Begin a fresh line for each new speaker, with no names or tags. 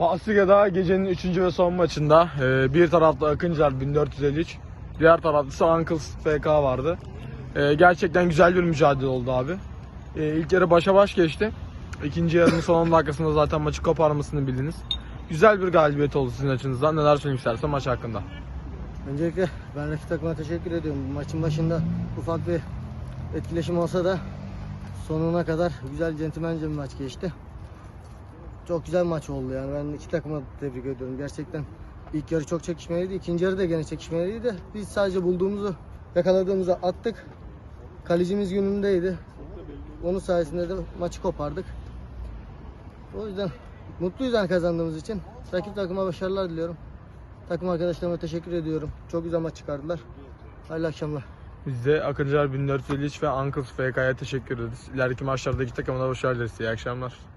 Asya'da gecenin 3. ve son maçında e, bir tarafta Akıncılar 1453, diğer tarafta Uncles FK vardı. E, gerçekten güzel bir mücadele oldu abi. E, ilk yarı başa baş geçti. İkinci yarının son 10 dakikasında zaten maçı koparmasını bildiniz. Güzel bir galibiyet oldu sizin açınızdan. Neler söylemek istersen maç hakkında.
Öncelikle ben rakip takıma teşekkür ediyorum. Maçın başında ufak bir etkileşim olsa da sonuna kadar güzel centilmence bir maç geçti. Çok güzel maç oldu yani. Ben iki takıma tebrik ediyorum. Gerçekten ilk yarı çok çekişmeliydi. İkinci yarı da gene çekişmeliydi. Biz sadece bulduğumuzu, yakaladığımızı attık. Kalecimiz günündeydi. Onun sayesinde de maçı kopardık. O yüzden mutluyuz yani kazandığımız için. Rakip takıma başarılar diliyorum. Takım arkadaşlarıma teşekkür ediyorum. Çok güzel maç çıkardılar. Hayırlı akşamlar.
Biz de Akıncılar 1453 ve Uncles FK'ya teşekkür ederiz. İleriki maçlarda iki takımına başarılar dileriz. İyi akşamlar.